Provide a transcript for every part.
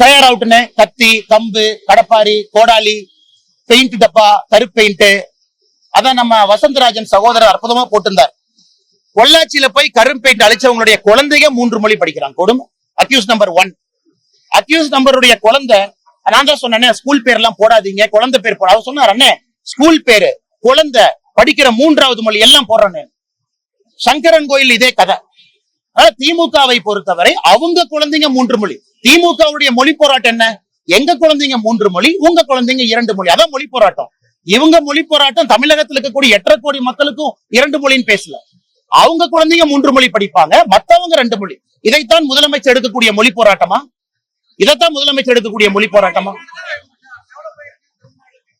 தயாராகட்டுனே கத்தி கம்பு கடப்பாரி கோடாலி பெயிண்ட் டப்பா கருப்பு பெயிண்ட் அதான் நம்ம வசந்தராஜன் சகோதரர் அற்புதமா போட்டிருந்தார். பொள்ளாச்சியில போய் கரும் பெயிண்ட் அழிச்சவங்களுடைய குழந்தைங்க மூன்று மொழி படிக்கிறான். கொடுமை. அக்யூஸ் நம்பர் ஒன் அக்யூஸ் நம்பருடைய குழந்தை நான் தான் சொன்னேன் ஸ்கூல் பேர் எல்லாம் போடாதீங்க குழந்தை பேர் போட. அவர் சொன்னார் அண்ணே ஸ்கூல் பேரு குழந்தை படிக்கிற மூன்றாவது மொழி எல்லாம் போடுறேன். சங்கரன் கோயில் இதே கதை. திமுகவை பொறுத்தவரை அவங்க குழந்தைங்க மூன்று மொழி. திமுகவுடைய மொழி போராட்டம் என்ன? எங்க குழந்தைங்க மூன்று மொழி உங்க குழந்தைங்க இரண்டு மொழி. அதான் மொழி போராட்டம். இவங்க மொழி போராட்டம் தமிழகத்தில் இருக்கக்கூடிய எட்டரை கோடி மக்களுக்கும் இரண்டு மொழின்னு பேசல. அவங்க குழந்தைங்க மூன்று மொழி படிப்பாங்க மத்தவங்க ரெண்டு மொழி. இதைத்தான் முதலமைச்சர் எடுக்கக்கூடிய மொழி போராட்டமா? இதைத்தான் முதலமைச்சர் எடுக்கக்கூடிய மொழி போராட்டமா?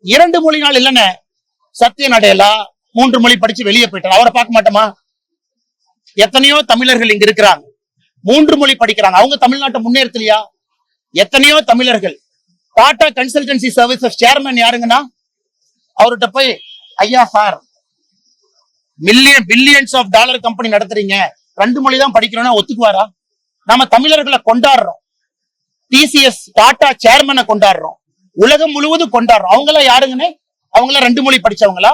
இரண்டு மொழி நாள் இல்லைன்னு சத்திய நடையலா மூன்று மொழி படிச்சு வெளியே போயிட்டார். அவரை பார்க்க மாட்டோமா? எத்தனையோ தமிழர்கள் இங்க இருக்கிறாங்க. மூன்று மொழி படிக்கிறாங்க. அவங்க தமிழ்நாட்டை முன்னேறத்திலையா? எத்தனையோ தமிழர்கள். டாடா கன்சல்டன்சி சர்வீசஸ் சேர்மன் யாருங்கன்னா? அவர்கிட்ட போய் ஐயா sir million billions of dollar company நடத்துறீங்க. ரெண்டு மொழி தான் படிக்கிறோம்னா ஒத்துக்குவாரா? நாம தமிழர்களை கொண்டாடுறோம். டிசிஎஸ் டாடா சேர்மனை கொண்டாடுறோம். உலகம் முழுவதும் கொண்டாடுறோம். அவங்களாம் யாருங்கன்னு? அவங்கள ரெண்டு மொழி படிச்சவங்களா?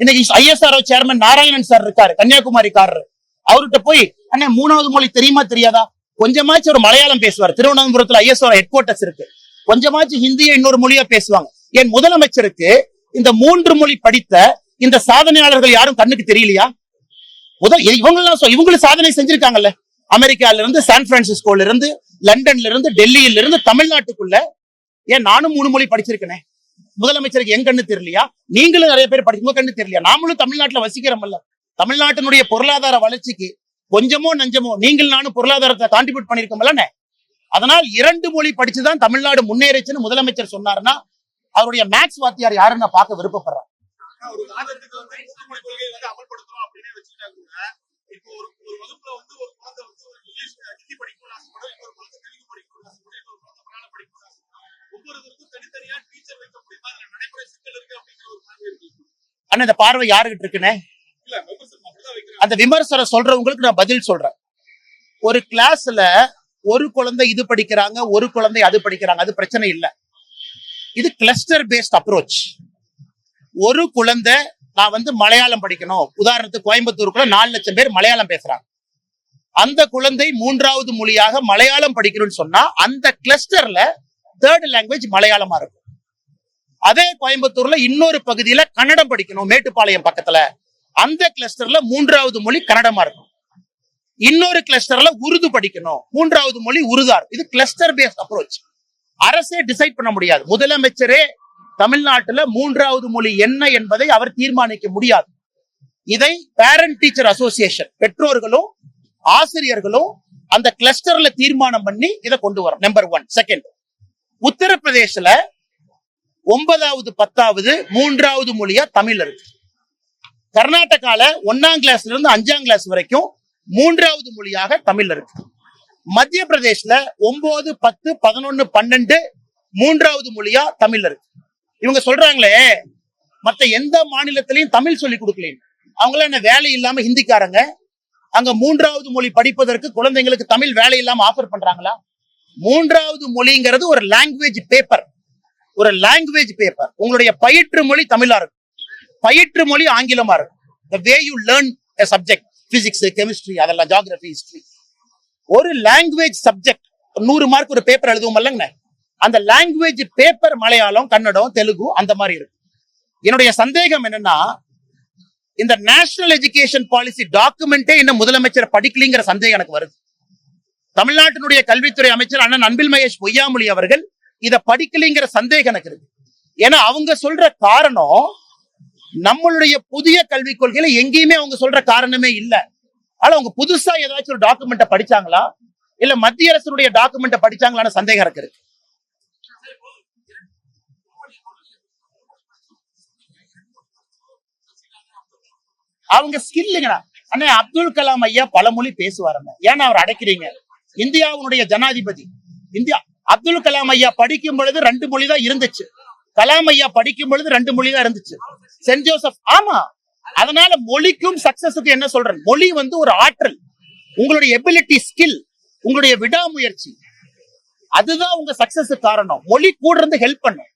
இன்னைக்கு ஐஎஸ்ஆர்ஓ சேர்மன் நாராயணன் சார் இருக்காரு கன்னியாகுமரிக்காரரு. அவர்கிட்ட போய் அண்ணே மூணாவது மொழி தெரியுமா தெரியாதா? கொஞ்சமாச்சும் ஒரு மலையாளம் பேசுவார். திருவனந்தபுரத்துல ஐஎஸ்ஓ ஹெட் குவார்டர்ஸ் இருக்கு. கொஞ்சமாச்சும் ஹிந்தியை இன்னொரு மொழியா பேசுவாங்க. என் முதலமைச்சருக்கு இந்த மூன்று மொழி படித்த இந்த சாதனையாளர்கள் யாரும் கண்ணுக்கு தெரியலையா? முதல் இவங்க எல்லாம் இவங்களும் சாதனை செஞ்சிருக்காங்கல்ல. அமெரிக்கால இருந்து சான் பிரான்சிஸ்கோல இருந்து லண்டன்ல இருந்து டெல்லியில இருந்து தமிழ்நாட்டுக்குள்ள. ஏன் நானும் மூணு மொழி படிச்சிருக்கேனே? முதலமைச்சருக்கு என் கண்ணு தெரியலையா? நீங்களும் நிறைய பேர் படிச்சு உங்க கண்ணு தெரியலையா? நாமளும் தமிழ்நாட்டுல வசிக்கிறோம்ல. தமிழ்நாட்டினுடைய பொருளாதார வளர்ச்சிக்கு கொஞ்சமோ நஞ்சமோ நீங்கள் நானும் பொருளாதாரத்தை கான்ட்ரிபியூட் பண்ணிருக்கோம்ல அதனால் இரண்டு மொழி படிச்சுதான் தமிழ்நாடு முன்னேறிச்சுன்னு முதலமைச்சர் சொன்னாருன்னா அவருடைய மேக்ஸ் வாத்தியார் யாருன்னு பார்க்க இருக்கு ஆனா இந்த பார்வை யாருகிட்ட இருக்குன்னு இல்ல விமர்சனம் அப்படிதான் வைக்கிறாங்க அந்த விமர்சனம் சொல்றவங்களுக்கு நான் பதில் சொல்றேன். ஒரு கிளாஸ்ல ஒரு குழந்தை இது படிக்கிறாங்க ஒரு குழந்தை அது படிக்கிறாங்க அது பிரச்சனை இல்லை. இது கிளஸ்டர் பேஸ்ட் அப்ரோச் ஒரு குழந்தை நான் வந்து மலையாளம் படிக்கணும். உதாரணத்துக்கு கோயம்புத்தூருக்குள்ள நாலு லட்சம் பேர் மலையாளம் பேசுறாங்க. அந்த குழந்தை மூன்றாவது மொழியாக மலையாளம் படிக்கணும்னு சொன்னா அந்த கிளஸ்டர்ல தேர்ட் லாங்குவேஜ் மலையாளமா இருக்கும். அதே கோயம்புத்தூர்ல இன்னொரு பகுதியில கன்னடம் படிக்கணும் மேட்டுப்பாளையம் பக்கத்துல. அந்த கிளஸ்டர்ல மூன்றாவது மொழி கன்னடமா இருக்கும். இன்னொரு கிளஸ்டர்ல உருது படிக்கணும். மூன்றாவது மொழி உருதா இருக்கும். இது கிளஸ்டர் பேஸ்ட் அப்ரோச் அரசே டிசைட் பண்ண முடியாது. முதலமைச்சரே தமிழ்நாட்டுல மூன்றாவது மொழி என்ன என்பதை அவர் தீர்மானிக்க முடியாது. இதை பேரண்ட் டீச்சர் அசோசியேஷன் பெற்றோர்களும் ஆசிரியர்களும் அந்த கிளஸ்டர்ல தீர்மானம் பண்ணி இதை கொண்டு வரும். நம்பர் ஒன் செகண்ட் உத்தரப்பிரதேசல ஒன்பதாவது பத்தாவது மூன்றாவது மொழியா தமிழ் இருக்கு. கர்நாடகால ஒன்னாம் கிளாஸ்ல இருந்து அஞ்சாம் கிளாஸ் வரைக்கும் மூன்றாவது மொழியாக தமிழ் இருக்கு. மத்திய பிரதேஷ்ல ஒன்பது பத்து பதினொன்னு பன்னெண்டு மூன்றாவது மொழியா தமிழ் இருக்கு. இவங்க சொல்றாங்களே மத்த எந்த மாநிலத்திலையும் தமிழ் சொல்லி கொடுக்கல அவங்களாம் என்ன வேலை இல்லாம ஹிந்திக்காரங்க? அங்க மூன்றாவது மொழி படிப்பதற்கு குழந்தைங்களுக்கு தமிழ் வேலை இல்லாம ஆஃபர் பண்றாங்களா? மூன்றாவது மொழிங்கிறது ஒரு லாங்குவேஜ் பேப்பர் ஒரு லாங்குவேஜ் பேப்பர் உங்களுடைய பயிற்று மொழி தமிழா இருக்கும். பயிற்று மொழி ஆங்கிலமா இருக்கும். The way you learn subject physics chemistry அதெல்லாம் ஜியாகிரபி ஹிஸ்டரி ஒரு லாங்குவேஜ் சப்ஜெக்ட் நூறு மார்க் ஒரு பேப்பர் எழுதுவோம் இல்லைங்கண்ணே. அந்த லாங்குவேஜ் பேப்பர் மலையாளம் கன்னடம் தெலுங்கு அந்த மாதிரி இருக்கு என்னுடைய சந்தேகம் என்னன்னா இந்த நேஷனல் எஜுகேஷன் பாலிசி டாக்குமெண்டே இன்னும் முதலமைச்சர் படிக்கலிங்கிற சந்தேகம் எனக்கு வருது. தமிழ்நாட்டினுடைய கல்வித்துறை அமைச்சர் அண்ணன் அன்பில் மகேஷ் பொய்யாமொழி அவர்கள் இத படிக்கலிங்கிற சந்தேகம் எனக்கு இருக்கு. ஏன்னா அவங்க சொல்ற காரணம் நம்மளுடைய புதிய கல்விக் கொள்கையில எங்கேயுமே அவங்க சொல்ற காரணமே இல்ல. ஆனா அவங்க புதுசா ஏதாச்சும் ஒரு டாக்குமெண்ட்டை படிச்சாங்களா? இல்ல மத்திய அரசுடைய டாக்குமெண்ட்டை படிச்சாங்களான்னு சந்தேகம் இருக்கு. அவங்க ஸ்கில்லுங்கண்ணா அண்ணே அப்துல் கலாம் ஐயா பல மொழி பேசுவாருங்க. ஏன்னா அவர் அடைக்கிறீங்க. இந்தியாவுடைய ஜனாதிபதி. இந்தியா அப்துல் கலாம் ஐயா படிக்கும் பொழுது ரெண்டு மொழி தான் இருந்துச்சு. கலாம் ஐயா படிக்கும் பொழுது ரெண்டு மொழி தான் இருந்துச்சு. சென்ட் ஜோசப் ஆமா. அதனால மொழிக்கும் சக்சஸுக்கும் என்ன சொல்றேன்? மொழி வந்து ஒரு ஆற்றல். உங்களுடைய எபிலிட்டி ஸ்கில் உங்களுடைய விடாமுயற்சி. அதுதான் உங்க சக்சஸ் காரணம். மொழி கூட இருந்து ஹெல்ப் பண்ணும்.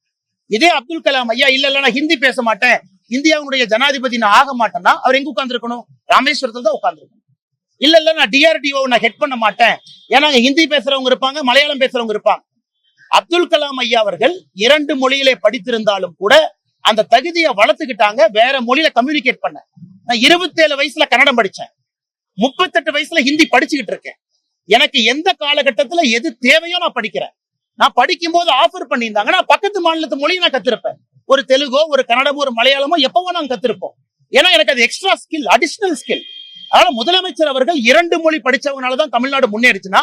இதே அப்துல் கலாம் ஐயா இல்ல இல்ல நான் ஹிந்தி பேச மாட்டேன். இந்தியாவுடைய ஜனாதிபதி நான் ஆக மாட்டேன்னா அவர் எங்க உட்காந்துருக்கணும் ராமேஸ்வரத்துல தான் உட்காந்துருக்கணும் இல்ல இல்ல நான் டிஆர்டிஓ நான் ஹெட் பண்ண மாட்டேன். ஏன்னா ஹிந்தி பேசுறவங்க இருப்பாங்க மலையாளம் பேசுறவங்க இருப்பாங்க. அப்துல் கலாம் ஐயா அவர்கள் இரண்டு மொழியிலே படித்திருந்தாலும் கூட அந்த தகுதியை வளர்த்துக்கிட்டாங்க. வேற மொழியில கம்யூனிகேட் பண்ண. நான் இருபத்தேழு வயசுல கன்னடம் படிச்சேன். முப்பத்தெட்டு வயசுல ஹிந்தி படிச்சுக்கிட்டு இருக்கேன். எனக்கு எந்த காலகட்டத்துல எது தேவையோ நான் படிக்கிறேன். நான் படிக்கும் போது ஆஃபர் பண்ணியிருந்தாங்க. நான் பக்கத்து மாநிலத்து மொழியை நான் கத்திருப்பேன். ஒரு தெலுங்கோ ஒரு கன்னடமோ ஒரு மலையாளமோ எப்பவோ நாங்க கத்திருப்போம். ஏன்னா எனக்கு அது எக்ஸ்ட்ரா ஸ்கில் அடிஷனல் ஸ்கில் அதனால முதலமைச்சர் அவர்கள் இரண்டு மொழி படிச்சவங்கனாலதான் தமிழ்நாடு முன்னேறிச்சுன்னா